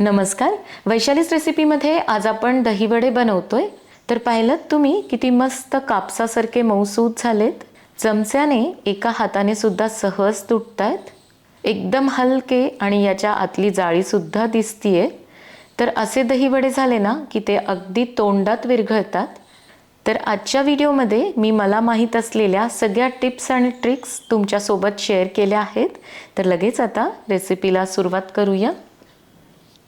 नमस्कार. वैशालीच रेसिपीमध्ये आज आपण दहीवडे बनवतोय. तर पाहिलं तुम्ही किती मस्त कापसासारखे मऊसूद झालेत. चमच्याने एका हाताने सुद्धा सहज तुटतायत. एकदम हलके आणि याच्या आतली जाळीसुद्धा दिसतीये. तर असे दहीवडे झाले ना की ते अगदी तोंडात विरघळतात. तर आजच्या व्हिडिओमध्ये मी मला माहीत असलेल्या सगळ्या टिप्स आणि ट्रिक्स तुमच्यासोबत शेअर केल्या आहेत. तर लगेच आता रेसिपीला सुरुवात करूया.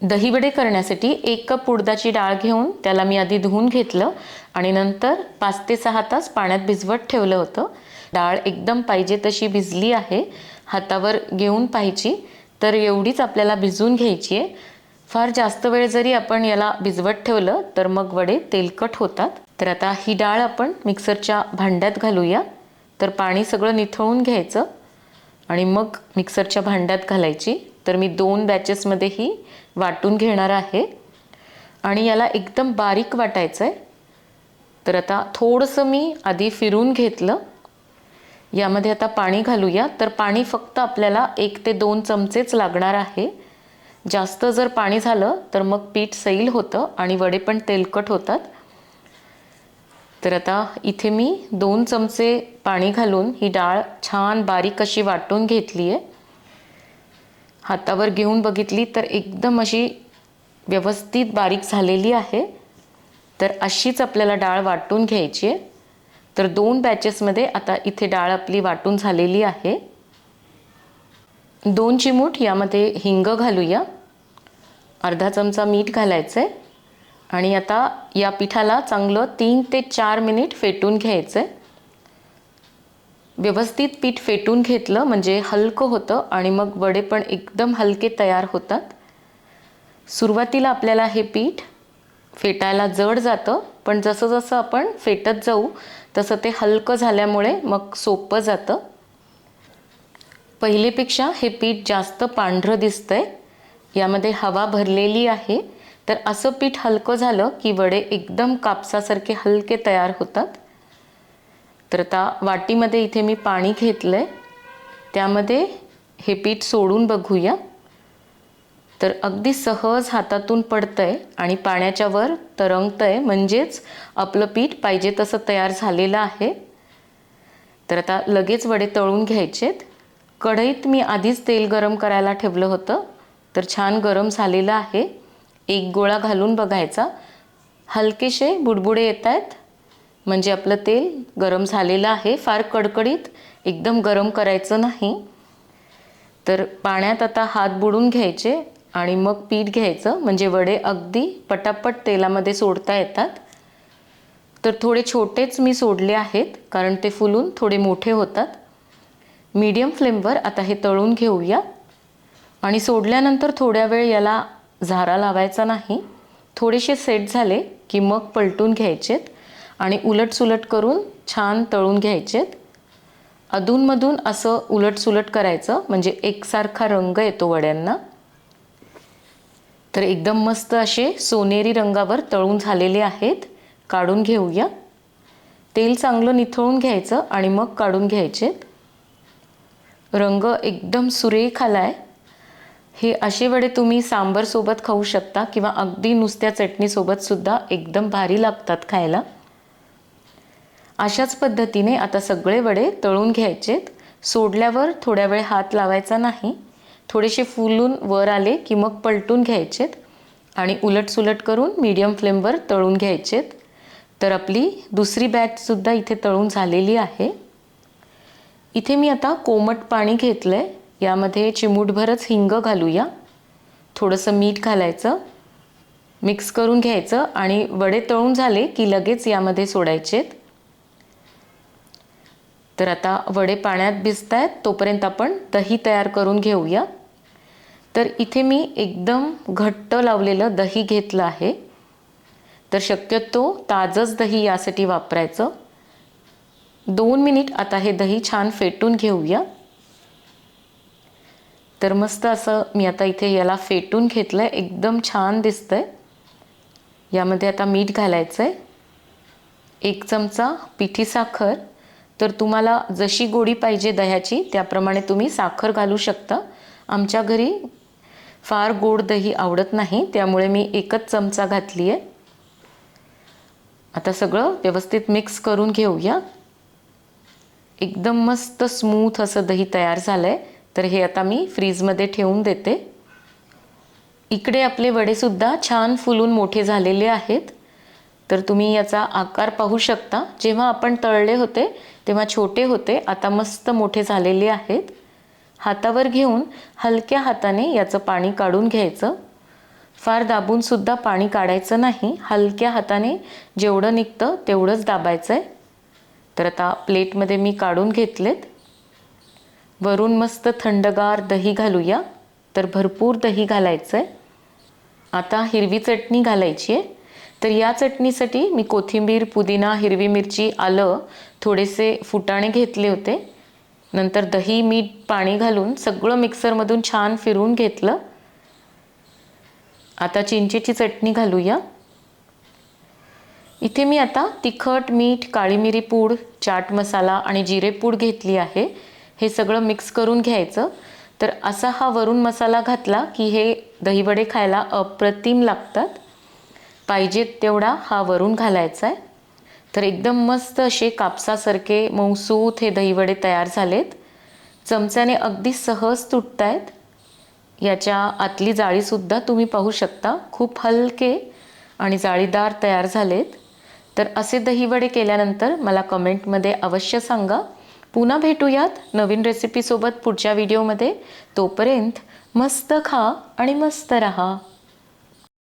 दहीवडे करण्यासाठी एक कप उडदाची डाळ घेऊन त्याला मी आधी धुवून घेतलं आणि नंतर पाच ते सहा तास पाण्यात भिजवत ठेवलं होतं. डाळ एकदम पाहिजे तशी भिजली आहे. हातावर घेऊन पाहिजे तर एवढीच आपल्याला भिजवून घ्यायची आहे. फार जास्त वेळ जरी आपण याला भिजवत ठेवलं तर मग वडे तेलकट होतात. तर आता ही डाळ आपण मिक्सरच्या भांड्यात घालूया. तर पाणी सगळं निथळून घ्यायचं आणि मग मिक्सरच्या भांड्यात घालायची. तर मी दोन बॅचेसमध्ये ही वाटून घेणार आहे. आणि याला एकदम बारीक वाटायचं आहे तर आता थोडंसं मी आधी फिरून घेतलं. यामध्ये आता पाणी घालूया. तर पाणी फक्त आपल्याला एक ते दोन चमचेच लागणार आहे. जास्त जर पाणी झालं तर मग पीठ सैल होतं आणि वडे पण तेलकट होतात. तर आता इथे मी दोन चमचे पाणी घालून ही डाळ छान बारीक अशी वाटून घेतली आहे हातावर घेऊन बघितली तर एकदम अशी व्यवस्थित बारीक झालेली आहे. तर अशीच आपल्याला डाळ वाटून घ्यायची आहे. तर दोन बॅचेसमध्ये आता इथे डाळ आपली वाटून झालेली आहे. दोन चिमूट यामध्ये हिंग घालूया. अर्धा चमचा मीठ घालायचं आहे आणि आता या पिठाला चांगलं तीन ते चार मिनिट फेटून घ्यायचं आहे व्यवस्थित पीठ फेटून घेतलं म्हणजे हलकं होतं आणि मग वडे पण एकदम हलके तयार होतात. सुरुवातीला आपल्याला हे पीठ फेटायला जड जातं पण जसं जसं आपण फेटत जाऊ तसं ते हलकं झाल्यामुळे मग सोपं जातं. पहिलेपेक्षा हे पीठ जास्त पांढरं दिसतंय यामध्ये हवा भरलेली आहे. तर असं पीठ हलकं झालं की वडे एकदम कापसासारखे हलके तयार होतात. तर आता वाटीमध्ये इथे मी पाणी घेतलं आहे त्यामध्ये हे पीठ सोडून बघूया. तर अगदी सहज हातातून पडतं आहे आणि पाण्याच्या वर तरंगतं आहे म्हणजेच आपलं पीठ पाहिजे तसं तयार झालेलं आहे. तर आता लगेच वडे तळून घ्यायचेत. कढईत मी आधीच तेल गरम करायला ठेवलं होतं. तर छान गरम झालेलं आहे. एक गोळा घालून बघायचा. हलकेसे बुडबुडे येत आहेत म्हणजे आपलं तेल गरम झालेलं आहे फार कडकडीत एकदम गरम करायचं नाही. तर पाण्यात आता हात बुडून घ्यायचे आणि मग पीठ घ्यायचं म्हणजे वडे अगदी पटापट तेलामध्ये सोडता येतात. तर थोडे छोटेच मी सोडले आहेत कारण ते फुलून थोडे मोठे होतात. मीडियम फ्लेमवर आता हे तळून घेऊया. आणि सोडल्यानंतर थोड्या वेळ याला झारा लावायचा नाही. थोडेसे सेट झाले की मग पलटून घ्यायचेत. आणि उलटसुलट करून छान तळून घ्यायचेत. अधूनमधून असं उलटसुलट करायचं म्हणजे एकसारखा रंग येतो वड्यांना. तर एकदम मस्त असे सोनेरी रंगावर तळून झालेले आहेत. काढून घेऊया. तेल चांगलं निथळून घ्यायचं आणि मग काढून घ्यायचेत. रंग एकदम सुरेख आला आहे हे असे वडे तुम्ही सांबरसोबत खाऊ शकता किंवा अगदी नुसत्या चटणीसोबतसुद्धा एकदम भारी लागतात खायला. अशाच पद्धतीने आता सगळे वडे तळून घ्यायचेत. सोडल्यावर थोड्या वेळ हात लावायचा नाही. थोडेसे फुलून वर आले की मग पलटून घ्यायचेत आणि उलटसुलट करून मीडियम फ्लेमवर तळून घ्यायचेत. तर आपली दुसरी बॅचसुद्धा इथे तळून झालेली आहे. इथे मी आता कोमट पाणी घेतलं आहे यामध्ये चिमूटभरच हिंग घालूया. थोडंसं मीठ घालायचं. मिक्स करून घ्यायचं आणि वडे तळून झाले की लगेच यामध्ये सोडायचेत. तर आता वडे पाण्यात भिजत आहेत तोपर्यंत आपण दही तयार करून घेऊया. तर इथे मी एकदम घट्ट लावलेलं दही घेतलं आहे. तर शक्यतो ताजंच दही यासाठी वापरायचं. दोन मिनिट आता हे दही छान फेटून घेऊया. तर मस्त असं मी आता इथे याला फेटून घेतलं आहे एकदम छान दिसतंय. यामध्ये आता मीठ घालायचं आहे एक चमचा पिठी साखर. तर तुम्हाला जशी गोडी पाहिजे दह्याची त्याप्रमाणे तुम्ही साखर घालू शकता. आमच्या घरी फार गोड दही आवडत नाही त्यामुळे मी एकच चमचा घातली आहे आता सगळं व्यवस्थित मिक्स करून घेऊया. एकदम मस्त स्मूथ असं दही तयार झालं आहे तर हे आता मी फ्रीजमध्ये ठेवून देते. इकडे आपले वडेसुद्धा छान फुलून मोठे झालेले आहेत. तर तुम्ही याचा आकार पाहू शकता. जेव्हा आपण तळले होते तेव्हा छोटे होते. आता मस्त मोठे झालेले आहेत. हातावर घेऊन हलक्या हाताने याचं पाणी काढून घ्यायचं. फार दाबूनसुद्धा पाणी काढायचं नाही. हलक्या हाताने जेवढं निघतं तेवढंच दाबायचं आहे तर आता प्लेटमध्ये मी काढून घेतलेत. वरून मस्त थंडगार दही घालूया. तर भरपूर दही घालायचं आहे आता हिरवी चटणी घालायची आहे. तर या चटणीसाठी मी कोथिंबीर पुदिना हिरवी मिरची आलं थोडेसे फुटाणे घेतले होते. नंतर दही मीठ पाणी घालून सगळं मिक्सरमधून छान फिरवून घेतलं. आता चिंचेची चटणी घालूया. इथे मी आता तिखट मीठ काळी मिरी पूड चाट मसाला आणि जिरे पूड घेतली आहे. हे सगळं मिक्स करून घ्यायचं. तर असा हा वरून मसाला घातला की हे दहीवडे खायला अप्रतिम लागतात. पाहिजेत तेवढा हा वरून घालायचा आहे तर एकदम मस्त असे कापसासारखे मऊसूत हे दहीवडे तयार झालेत. चमच्याने अगदी सहज तुटत आहेत याच्या आतली जाळीसुद्धा तुम्ही पाहू शकता. खूप हलके आणि जाळीदार तयार झालेत. तर असे दहीवडे केल्यानंतर मला कमेंटमध्ये अवश्य सांगा. पुन्हा भेटूयात नवीन रेसिपीसोबत पुढच्या व्हिडिओमध्ये तोपर्यंत मस्त खा आणि मस्त रहा.